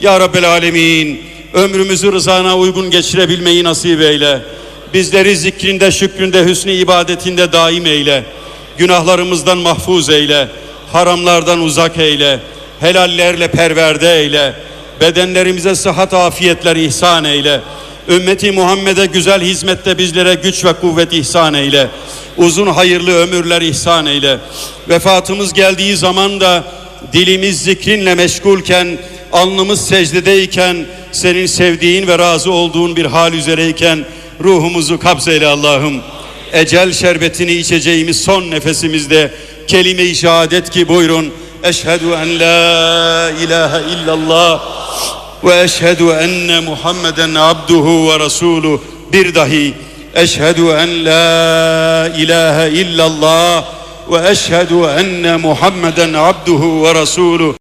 Ya Rabbel Alemin ömrümüzü rızana uygun geçirebilmeyi nasip eyle. Bizleri zikrinde, şükründe, hüsnü ibadetinde daim eyle. Günahlarımızdan mahfuz eyle. Haramlardan uzak eyle. Helallerle perverde eyle. Bedenlerimize sıhhat afiyetler ihsan eyle. Ümmeti Muhammed'e güzel hizmette bizlere güç ve kuvvet ihsan eyle. Uzun hayırlı ömürler ihsan eyle. Vefatımız geldiği zaman da dilimiz zikrinle meşgulken, alnımız secdedeyken, senin sevdiğin ve razı olduğun bir hal üzereyken ruhumuzu kabzeyle Allah'ım. Ecel şerbetini içeceğimiz son nefesimizde kelime-i şehadet ki buyurun. Eşhedü en la ilahe illallah ve eşhedü enne Muhammeden abduhu ve resuluh bir dahi eşhedü en la ilahe illallah ve eşhedü enne Muhammeden abduhu ve resuluh